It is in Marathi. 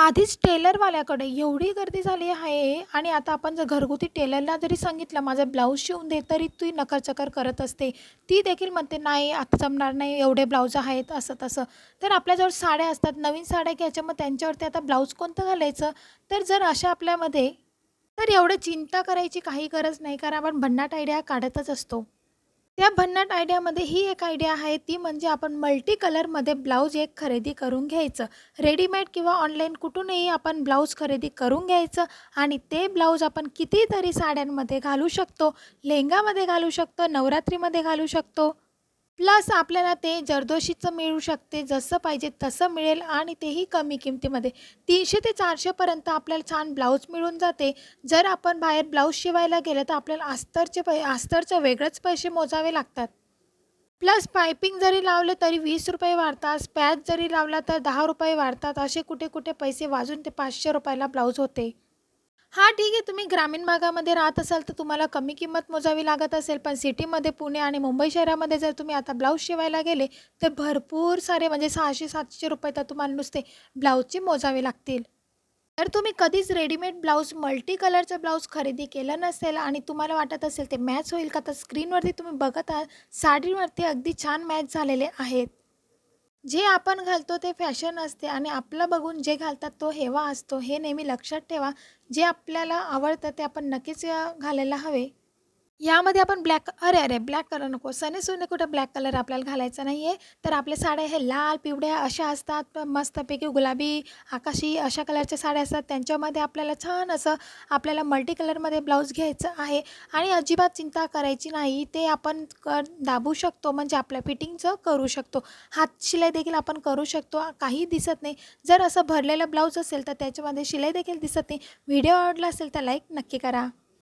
आधीच टेलरवाल्याकडे एवढी गर्दी झाली आहे आणि आता आपण जर घरगुती टेलरला जरी सांगितलं माझं ब्लाऊज शिवून दे तरी ती नकरचकर करत असते. ती देखील म्हणते नाही आता जमणार नाही एवढे ब्लाऊज आहेत असं तसं. तर आपल्याजवळ साड्या असतात नवीन साड्या घ्यायच्या मग त्यांच्यावरती आता ब्लाऊज कोणतं घालायचं? तर जर अशा आपल्यामध्ये तर एवढं चिंता करायची काही गरज नाही कारण आपण भन्नाट आयडिया काढतच असतो. त्या भन्नाट आयडियामध्ये ही एक आयडिया आहे ती म्हणजे आपण मल्टी कलरमध्ये ब्लाऊज एक खरेदी करून घ्यायचं. रेडीमेड किंवा ऑनलाईन कुठूनही आपण ब्लाऊज खरेदी करून घ्यायचं आणि ते ब्लाऊज आपण कितीतरी साड्यांमध्ये घालू शकतो लेहंगामध्ये घालू शकतो नवरात्रीमध्ये घालू शकतो. प्लस आपल्याला ते जरदोशीचं मिळू शकते जसं पाहिजे तसं मिळेल आणि तेही कमी किमतीमध्ये. तीनशे ते चारशेपर्यंत आपल्याला छान ब्लाऊज मिळून जाते. जर आपण बाहेर ब्लाऊज शिवायला गेलं तर आपल्याला अस्तरचे पै अस्तरचे वेगळेच पैसे मोजावे लागतात. प्लस पायपिंग जरी लावले तरी वीस रुपये वाढतात पॅच जरी लावला तर दहा रुपये वाढतात असे कुठे कुठे पैसे वाजून ते पाचशे रुपयाला ब्लाऊज होते. हां ठीक आहे. तुम्ही ग्रामीण भागामध्ये राहत असाल तर तुम्हाला कमी किंमत मोजावी लागत असेल. पण सिटीमध्ये पुणे आणि मुंबई शहरामध्ये जर तुम्ही आता ब्लाऊज शिवायला गेले तर भरपूर सारे म्हणजे सहाशे सातशे रुपये तर तुम्हाला नुसते ब्लाऊजचे मोजावे लागतील. तर तुम्ही कधीच रेडीमेड ब्लाऊज मल्टी कलरचं ब्लाऊज खरेदी केलं नसेल आणि तुम्हाला वाटत असेल ते मॅच होईल का तर स्क्रीनवरती तुम्ही बघत आहात. साडीवरती अगदी छान मॅच झालेले आहेत. जे आपण घालतो ते फॅशन असते आणि आपलं बघून जे घालतात तो हेवा असतो हे नेहमी लक्षात ठेवा. जे आपल्याला आवडतं ते आपण नक्कीच घालायला हवे. यामध्ये आपण ब्लॅक अरे अरे ब्लॅक कलर नको. सणेसुने कुठं ब्लॅक कलर आपल्याला घालायचा नाही आहे तर आपल्या साड्या हे लाल पिवळ्या अशा असतात. मस्तपैकी गुलाबी आकाशी अशा कलरच्या साड्या असतात. त्यांच्यामध्ये आपल्याला छान असं आपल्याला मल्टी कलरमध्ये ब्लाऊज घ्यायचं आहे. आणि अजिबात चिंता करायची नाही. ते आपण कर दाबू शकतो. म्हणजे आपल्या फिटिंगचं करू शकतो. हात शिलाई देखील आपण करू शकतो. काही दिसत नाही. जर असं भरलेलं ब्लाऊज असेल तर त्याच्यामध्ये शिलाई देखील दिसत नाही. व्हिडिओ आवडला असेल तर लाईक नक्की करा.